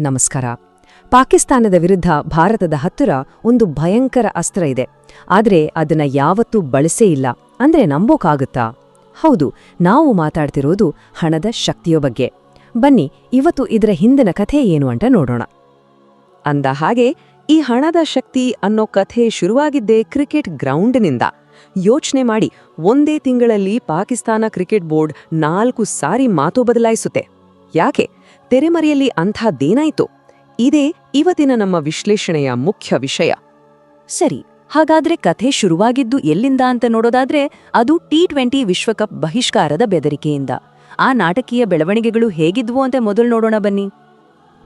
ನಮಸ್ಕಾರ. ಪಾಕಿಸ್ತಾನದ ವಿರುದ್ಧ ಭಾರತದ ಹತ್ತಿರ ಒಂದು ಭಯಂಕರ ಅಸ್ತ್ರ ಇದೆ. ಆದ್ರೆ ಅದನ್ನ ಯಾವತ್ತೂ ಬಳಸೇ ಇಲ್ಲ. ಅಂದ್ರೆ ನಂಬೋಕಾಗುತ್ತಾ? ಹೌದು, ನಾವು ಮಾತಾಡ್ತಿರೋದು ಹಣದ ಶಕ್ತಿಯ ಬಗ್ಗೆ. ಬನ್ನಿ, ಇವತ್ತು ಇದರ ಹಿಂದಿನ ಕಥೆ ಏನು ಅಂತ ನೋಡೋಣ. ಅಂದ ಹಾಗೆ, ಈ ಹಣದ ಶಕ್ತಿ ಅನ್ನೋ ಕಥೆ ಶುರುವಾಗಿದ್ದೇ ಕ್ರಿಕೆಟ್ ಗ್ರೌಂಡ್ನಿಂದ. ಯೋಚನೆ ಮಾಡಿ, ಒಂದೇ ತಿಂಗಳಲ್ಲಿ ಪಾಕಿಸ್ತಾನ ಕ್ರಿಕೆಟ್ ಬೋರ್ಡ್ ನಾಲ್ಕು ಸಾರಿ ಮಾತು ಬದಲಾಯಿಸುತ್ತೆ. ಯಾಕೆ? ತೆರೆಮರೆಯಲ್ಲಿ ಅಂಥದ್ದೇನಾಯ್ತು? ಇದೇ ಇವತ್ತಿನ ನಮ್ಮ ವಿಶ್ಲೇಷಣೆಯ ಮುಖ್ಯ ವಿಷಯ. ಸರಿ, ಹಾಗಾದ್ರೆ ಕಥೆ ಶುರುವಾಗಿದ್ದು ಎಲ್ಲಿಂದ ಅಂತ ನೋಡೋದಾದ್ರೆ ಅದು ಟಿ ಟ್ವೆಂಟಿ ವಿಶ್ವಕಪ್ ಬಹಿಷ್ಕಾರದ ಬೆದರಿಕೆಯಿಂದ. ಆ ನಾಟಕೀಯ ಬೆಳವಣಿಗೆಗಳು ಹೇಗಿದ್ವು ಅಂತ ಮೊದಲು ನೋಡೋಣ ಬನ್ನಿ.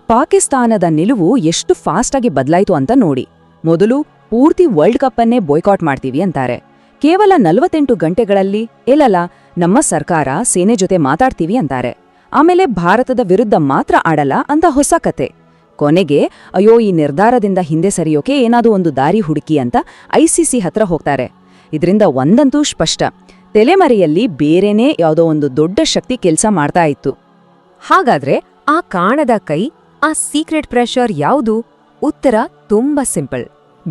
ಪಾಕಿಸ್ತಾನದ ನಿಲುವು ಎಷ್ಟು ಫಾಸ್ಟ್ ಆಗಿ ಬದಲಾಯಿತು ಅಂತ ನೋಡಿ. ಮೊದಲು ಪೂರ್ತಿ ವರ್ಲ್ಡ್ ಕಪ್ ಅನ್ನೇ ಬಾಯ್ಕಾಟ್ ಮಾಡ್ತೀವಿ ಅಂತಾರೆ. ಕೇವಲ ನಲವತ್ತೆಂಟು ಗಂಟೆಗಳಲ್ಲಿ ಇಲ್ಲಲ್ಲ ನಮ್ಮ ಸರ್ಕಾರ ಸೇನೆ ಜೊತೆ ಮಾತಾಡ್ತೀವಿ ಅಂತಾರೆ. ಆಮೇಲೆ ಭಾರತದ ವಿರುದ್ಧ ಮಾತ್ರ ಆಡಲ್ಲ ಅಂತ ಹೊಸ ಕತೆ. ಕೊನೆಗೆ, ಅಯ್ಯೋ, ಈ ನಿರ್ಧಾರದಿಂದ ಹಿಂದೆ ಸರಿಯೋಕೆ ಏನಾದರೂ ಒಂದು ದಾರಿ ಹುಡುಕಿ ಅಂತ ಐಸಿಸಿ ಹತ್ರ ಹೋಗ್ತಾರೆ. ಇದರಿಂದ ಒಂದಂತೂ ಸ್ಪಷ್ಟ. ತೆಲೆಮರೆಯಲ್ಲಿ ಬೇರೆನೇ ಯಾವುದೋ ಒಂದು ದೊಡ್ಡ ಶಕ್ತಿ ಕೆಲಸ ಮಾಡ್ತಾ ಇತ್ತು. ಹಾಗಾದ್ರೆ ಆ ಕಾಣದ ಕೈ, ಆ ಸೀಕ್ರೆಟ್ ಪ್ರೆಷರ್ ಯಾವುದು? ಉತ್ತರ ತುಂಬಾ ಸಿಂಪಲ್.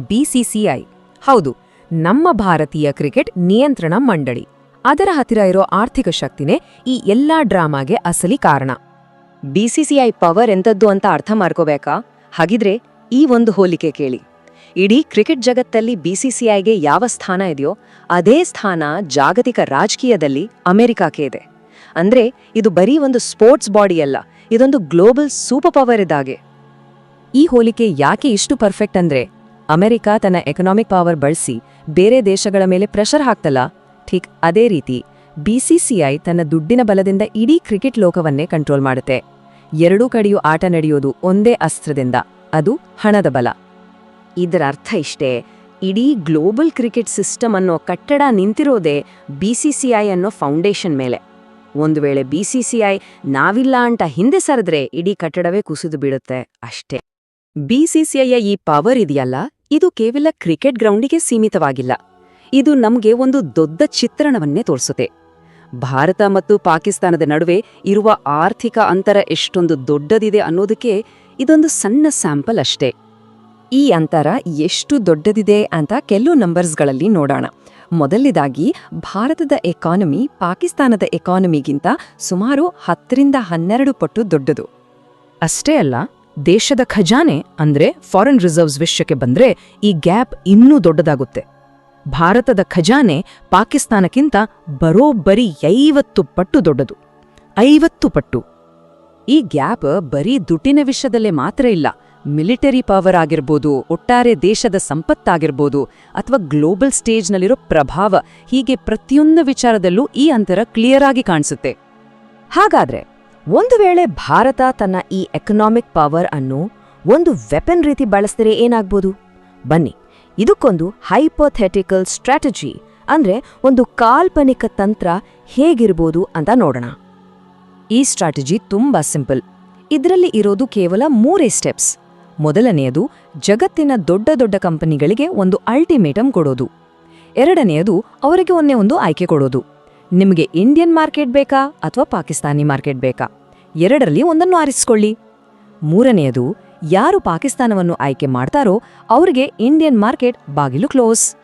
ಬಿಸಿಸಿಐ ಹೌದು, ನಮ್ಮ ಭಾರತೀಯ ಕ್ರಿಕೆಟ್ ನಿಯಂತ್ರಣ ಮಂಡಳಿ. ಅದರ ಹತ್ತಿರ ಇರೋ ಆರ್ಥಿಕ ಶಕ್ತಿನೇ ಈ ಎಲ್ಲಾ ಡ್ರಾಮಾಗೆ ಅಸಲಿ ಕಾರಣ. ಬಿಸಿಸಿಐ ಪವರ್ ಎಂಥದ್ದು ಅಂತ ಅರ್ಥ ಮಾಡ್ಕೋಬೇಕಾ? ಹಾಗಿದ್ರೆ ಈ ಒಂದು ಹೋಲಿಕೆ ಕೇಳಿ. ಇಡೀ ಕ್ರಿಕೆಟ್ ಜಗತ್ತಲ್ಲಿ ಬಿಸಿಸಿಐಗೆ ಯಾವ ಸ್ಥಾನ ಇದೆಯೋ ಅದೇ ಸ್ಥಾನ ಜಾಗತಿಕ ರಾಜಕೀಯದಲ್ಲಿ ಅಮೆರಿಕಾಕ್ಕೆ ಇದೆ. ಅಂದ್ರೆ ಇದು ಬರೀ ಒಂದು ಸ್ಪೋರ್ಟ್ಸ್ ಬಾಡಿ ಅಲ್ಲ ಇದೊಂದು ಗ್ಲೋಬಲ್ ಸೂಪರ್ ಪವರ್ ಇದ್ದಾಗೆ ಈ ಹೋಲಿಕೆ ಯಾಕೆ ಇಷ್ಟು ಪರ್ಫೆಕ್ಟ್ ಅಂದ್ರೆ ಅಮೆರಿಕ ತನ್ನ ಎಕನಾಮಿಕ್ ಪವರ್ ಬಳಸಿ ಬೇರೆ ದೇಶಗಳ ಮೇಲೆ ಪ್ರೆಷರ್ ಹಾಕ್ತಲ್ಲ ಠೀಕ್, ಅದೇ ರೀತಿ ಬಿಸಿಸಿಐ ತನ್ನ ದುಡ್ಡಿನ ಬಲದಿಂದ ಇಡೀ ಕ್ರಿಕೆಟ್ ಲೋಕವನ್ನೇ ಕಂಟ್ರೋಲ್ ಮಾಡುತ್ತೆ. ಎರಡೂ ಕಡೆಯೂ ಆಟ ನಡೆಯೋದು ಒಂದೇ ಅಸ್ತ್ರದಿಂದ, ಅದು ಹಣದ ಬಲ. ಇದರ ಅರ್ಥ ಇಷ್ಟೇ, ಇಡೀ ಗ್ಲೋಬಲ್ ಕ್ರಿಕೆಟ್ ಸಿಸ್ಟಮ್ ಅನ್ನೋ ಕಟ್ಟಡ ನಿಂತಿರೋದೇ ಬಿಸಿಸಿಐ ಅನ್ನೋ ಫೌಂಡೇಶನ್ ಮೇಲೆ. ಒಂದು ವೇಳೆ ಬಿಸಿಸಿಐ ನಾವಿಲ್ಲ ಅಂತ ಹಿಂದೆ ಸರಿದ್ರೆ ಇಡೀ ಕಟ್ಟಡವೇ ಕುಸಿದು ಬಿಡುತ್ತೆ ಅಷ್ಟೇ. ಬಿಸಿಸಿಐಯ ಈ ಪವರ್ ಇದೆಯಲ್ಲ, ಇದು ಕೇವಲ ಕ್ರಿಕೆಟ್ ಗ್ರೌಂಡಿಗೆ ಸೀಮಿತವಾಗಿಲ್ಲ. ಇದು ನಮಗೆ ಒಂದು ದೊಡ್ಡ ಚಿತ್ರಣವನ್ನೇ ತೋರಿಸುತ್ತೆ. ಭಾರತ ಮತ್ತು ಪಾಕಿಸ್ತಾನದ ನಡುವೆ ಇರುವ ಆರ್ಥಿಕ ಅಂತರ ಎಷ್ಟೊಂದು ದೊಡ್ಡದಿದೆ ಅನ್ನೋದಕ್ಕೆ ಇದೊಂದು ಸಣ್ಣ ಸ್ಯಾಂಪಲ್ ಅಷ್ಟೇ. ಈ ಅಂತರ ಎಷ್ಟು ದೊಡ್ಡದಿದೆ ಅಂತ ಕೆಲವು ನಂಬರ್ಸ್ಗಳಲ್ಲಿ ನೋಡೋಣ. ಮೊದಲನೇದಾಗಿ ಭಾರತದ ಎಕಾನಮಿ ಪಾಕಿಸ್ತಾನದ ಎಕಾನಮಿಗಿಂತ ಸುಮಾರು ಹತ್ತರಿಂದ ಹನ್ನೆರಡು ಪಟ್ಟು ದೊಡ್ಡದು. ಅಷ್ಟೇ ಅಲ್ಲ, ದೇಶದ ಖಜಾನೆ ಅಂದ್ರೆ ಫಾರಿನ್ ರಿಸರ್ವ್ಸ್ ವಿಷಯಕ್ಕೆ ಬಂದ್ರೆ ಈ ಗ್ಯಾಪ್ ಇನ್ನೂ ದೊಡ್ಡದಾಗುತ್ತೆ. ಭಾರತದ ಖಜಾನೆ ಪಾಕಿಸ್ತಾನಕ್ಕಿಂತ ಬರೋಬ್ಬರಿ ಐವತ್ತು ಪಟ್ಟು ದೊಡ್ಡದು. ಐವತ್ತು ಪಟ್ಟು. ಈ ಗ್ಯಾಪ್ ಬರೀ ದುಡ್ಡಿನ ವಿಷಯದಲ್ಲೇ ಮಾತ್ರ ಇಲ್ಲ. ಮಿಲಿಟರಿ ಪವರ್ ಆಗಿರ್ಬೋದು, ಒಟ್ಟಾರೆ ದೇಶದ ಸಂಪತ್ತಾಗಿರ್ಬೋದು, ಅಥವಾ ಗ್ಲೋಬಲ್ ಸ್ಟೇಜ್ನಲ್ಲಿರೋ ಪ್ರಭಾವ ಹೀಗೆ ಪ್ರತಿಯೊಂದು ವಿಚಾರದಲ್ಲೂ ಈ ಅಂತರ ಕ್ಲಿಯರ್ ಆಗಿ ಕಾಣಿಸುತ್ತೆ. ಹಾಗಾದ್ರೆ, ಒಂದು ವೇಳೆ ಭಾರತ ತನ್ನ ಈ ಎಕನಾಮಿಕ್ ಪವರ್ ಅನ್ನು ಒಂದು ವೆಪನ್ ರೀತಿ ಬಳಸಿದರೆ ಏನಾಗ್ಬೋದು? ಬನ್ನಿ. ಇದಕ್ಕೊಂದು ಹೈಪೋಥೆಟಿಕಲ್ ಸ್ಟ್ರಾಟಜಿ ಅಂದ್ರೆ ಒಂದು ಕಾಲ್ಪನಿಕ ತಂತ್ರ ಹೇಗಿರ್ಬೋದು ಅಂತ ನೋಡೋಣ. ಈ ಸ್ಟ್ರಾಟಜಿ ತುಂಬಾ ಸಿಂಪಲ್ ಇದರಲ್ಲಿ ಇರೋದು ಕೇವಲ ಮೂರೇ ಸ್ಟೆಪ್ಸ್ ಮೊದಲನೆಯದು, ಜಗತ್ತಿನ ದೊಡ್ಡ ದೊಡ್ಡ ಕಂಪನಿಗಳಿಗೆ ಒಂದು ಅಲ್ಟಿಮೇಟಮ್ ಕೊಡೋದು. ಎರಡನೆಯದು, ಅವರಿಗೆ ಒಂದೇ ಒಂದು ಆಯ್ಕೆ ಕೊಡೋದು. ನಿಮಗೆ ಇಂಡಿಯನ್ ಮಾರ್ಕೆಟ್ ಬೇಕಾ ಅಥವಾ ಪಾಕಿಸ್ತಾನಿ ಮಾರ್ಕೆಟ್ ಬೇಕಾ? ಎರಡರಲ್ಲಿ ಒಂದನ್ನು ಆರಿಸಿಕೊಳ್ಳಿ. ಮೂರನೆಯದು ಯಾರು ಪಾಕಿಸ್ತಾನವನ್ನು ಆಯ್ಕೆ ಮಾಡ್ತಾರೋ ಅವರಿಗೆ ಇಂಡಿಯನ್ ಮಾರ್ಕೆಟ್ ಬಾಗಿಲು ಕ್ಲೋಸ್.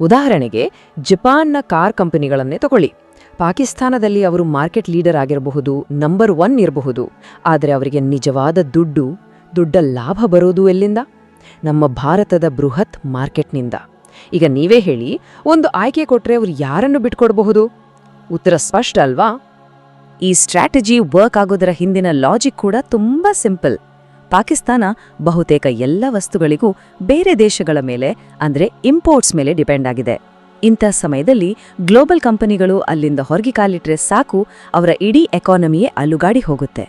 ಉದಾಹರಣೆಗೆ, ಜಪಾನ್ನ ಕಾರ್ ಕಂಪನಿಗಳನ್ನೇ ತಗೊಳ್ಳಿ. ಪಾಕಿಸ್ತಾನದಲ್ಲಿ ಅವರು ಮಾರ್ಕೆಟ್ ಲೀಡರ್ ಆಗಿರಬಹುದು, ನಂಬರ್ ಒನ್ ಇರಬಹುದು. ಆದರೆ ಅವರಿಗೆ ನಿಜವಾದ ದುಡ್ಡು, ದುಡ್ಡ ಲಾಭ ಬರೋದು ಎಲ್ಲಿಂದ? ನಮ್ಮ ಭಾರತದ ಬೃಹತ್ ಮಾರ್ಕೆಟ್ನಿಂದ. ಈಗ ನೀವೇ ಹೇಳಿ, ಒಂದು ಆಯ್ಕೆ ಕೊಟ್ಟರೆ ಅವರು ಯಾರನ್ನು ಬಿಟ್ಕೊಡಬಹುದು? ಉತ್ತರ ಸ್ಪಷ್ಟ ಅಲ್ವಾ? ಈ ಸ್ಟ್ರಾಟಜಿ ವರ್ಕ್ ಆಗೋದರ ಹಿಂದಿನ ಲಾಜಿಕ್ ಕೂಡ ತುಂಬ ಸಿಂಪಲ್ ಪಾಕಿಸ್ತಾನ ಬಹುತೇಕ ಎಲ್ಲ ವಸ್ತುಗಳಿಗೂ ಬೇರೆ ದೇಶಗಳ ಮೇಲೆ, ಅಂದರೆ ಇಂಪೋರ್ಟ್ಸ್ ಮೇಲೆ ಡಿಪೆಂಡ್ ಆಗಿದೆ. ಇಂಥ ಸಮಯದಲ್ಲಿ ಗ್ಲೋಬಲ್ ಕಂಪನಿಗಳು ಅಲ್ಲಿಂದ ಹೊರಗೆ ಕಾಲಿಟ್ರೆ ಸಾಕು, ಅವರ ಇಡೀ ಎಕಾನಮಿಯೇ ಅಲುಗಾಡಿ ಹೋಗುತ್ತೆ.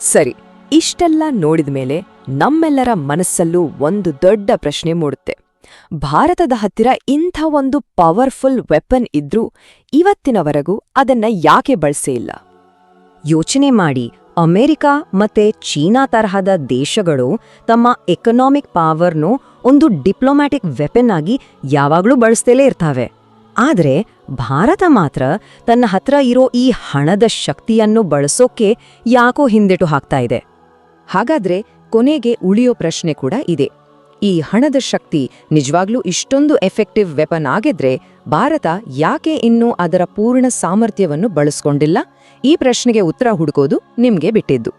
ಸರಿ, ಇಷ್ಟೆಲ್ಲ ನೋಡಿದ ಮೇಲೆ ನಮ್ಮೆಲ್ಲರ ಮನಸ್ಸಲ್ಲೂ ಒಂದು ದೊಡ್ಡ ಪ್ರಶ್ನೆ ಮೂಡುತ್ತೆ. ಭಾರತದ ಹತ್ತಿರ ಇಂಥ ಒಂದು ಪವರ್ಫುಲ್ ವೆಪನ್ ಇದ್ರೂ ಇವತ್ತಿನವರೆಗೂ ಅದನ್ನ ಯಾಕೆ ಬಳಸೇ ಇಲ್ಲ? ಯೋಚನೆ ಮಾಡಿ ಅಮೆರಿಕ ಮತ್ತೆ ಚೀನಾ ತರಹದ ದೇಶಗಳು ತಮ್ಮ ಎಕನಾಮಿಕ್ ಪಾವರ್ನು ಒಂದು ಡಿಪ್ಲೊಮ್ಯಾಟಿಕ್ ವೆಪನ್ ಆಗಿ ಯಾವಾಗಲೂ ಬಳಸ್ತಲೇ ಇರ್ತವೆ. ಆದರೆ ಭಾರತ ಮಾತ್ರ ತನ್ನ ಹತ್ರ ಇರೋ ಈ ಹಣದ ಶಕ್ತಿಯನ್ನು ಬಳಸೋಕೆ ಯಾಕೋ ಹಿಂದೆಟು ಹಾಕ್ತಾ ಇದೆ. ಹಾಗಾದ್ರೆ ಕೊನೆಗೆ ಉಳಿಯೋ ಪ್ರಶ್ನೆ ಕೂಡ ಇದೆ. ಈ ಹಣದ ಶಕ್ತಿ ನಿಜವಾಗ್ಲೂ ಇಷ್ಟೊಂದು ಎಫೆಕ್ಟಿವ್ ವೆಪನ್ ಆಗಿದ್ರೆ ಭಾರತ ಯಾಕೆ ಇನ್ನೂ ಅದರ ಪೂರ್ಣ ಸಾಮರ್ಥ್ಯವನ್ನು ಬಳಸ್ಕೊಂಡಿಲ್ಲ? ಈ ಪ್ರಶ್ನೆಗೆ ಉತ್ತರ ಹುಡುಕೋದು ನಿಮಗೆ ಬಿಟ್ಟಿದ್ದು.